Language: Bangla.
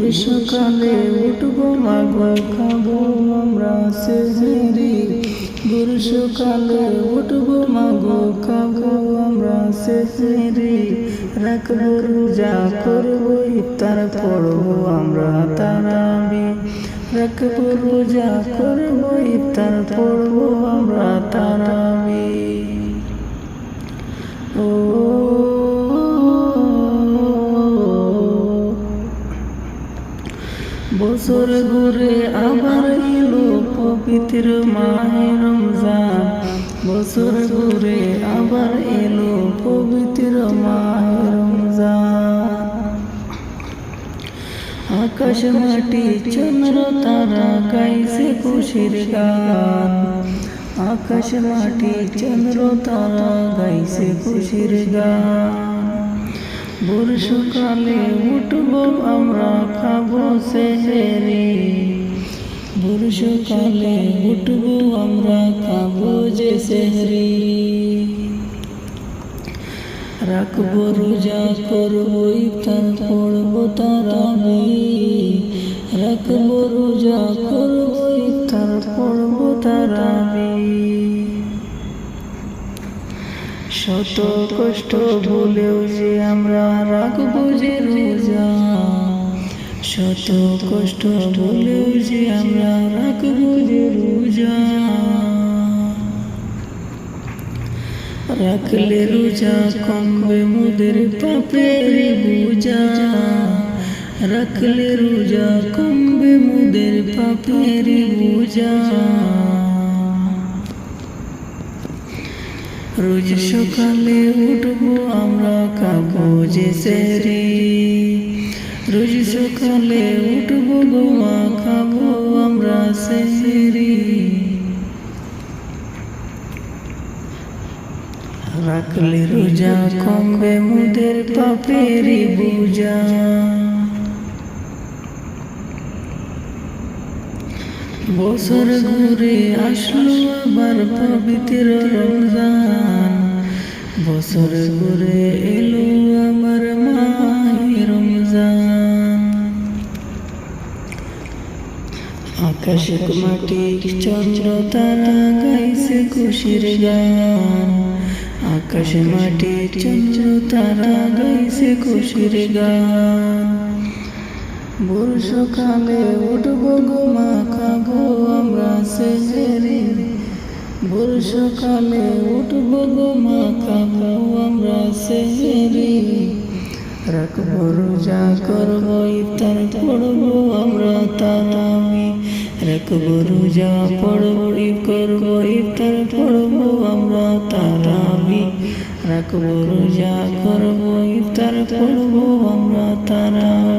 ভোর সকালে উঠবো মাগো খাব, আমরা সেহরি। ভোর সকালে উঠবো মাগো খাব, আমরা সেহরি। রাখব রোজা, করব ইফতার, পড়ব আমরা তারাবি। রাখব রোজা, করব ইফতার, পড়ব আমরা তারাবি। ও বছর ঘুরে আবার এলো পবিত্র মাহে রমজান। বছর ঘুরে আবার এলো পবিত্র মাহে রমজান। আকাশ মাটি, চন্দ্র তারা গাইছে খুশির গান। আকাশ মাটি, চন্দ্র তারা গাইছে খুশির গান। ভোর সকালে উঠব আমরা, খাব সেহেরি। ভোর সকালে উঠব আমরা, খাব যে সেহরি। রাখব রোজা, করব ইফতার, পড়ব তারাবি। রাখব রোজা, করব ইফতার, পড়ব তারাবি। শত কষ্ট বলেও যে আমরা রাখব যে রোজা। শত কষ্ট বলেও যে আমরা রাখব যে রোজা। রাখলে রোজা কমবে মোদের পাপের বোঝা। রাখলে রোজা কমবে মোদের পাপের বোঝা। রোজ সকালে উঠবো আমরা খাব যে সেরি। রোজ সকালে উঠবো গোমা খাব আমরা সেরি। রাখলে রোজা কমবে মুদের পাপেরি বুঝা। বছর ঘুরে আসলো আবার পবিত্র রমজান। বছর ঘুরে এলো আমার মাহে রমজান। আকাশে মাটি চন্দ্র তারা গাইছে খুশির গান। আকাশে মাটি চন্দ্র তারা গাইছে খুশির গান। ভোর সকালে উঠবো গোমা খাব আমরা সেহেরি ভোর সকালে উঠবো গোমা খাব আমরা সেহেরি রাখব রোজা করব, ইফতার পড়ব আমরা তারাবি। রাখব রোজা পড়ব করব, ইফতার পড়ব আমরা তারাবি। রাখব রোজা করব, ইফতার পড়ব আমরা তারাবি।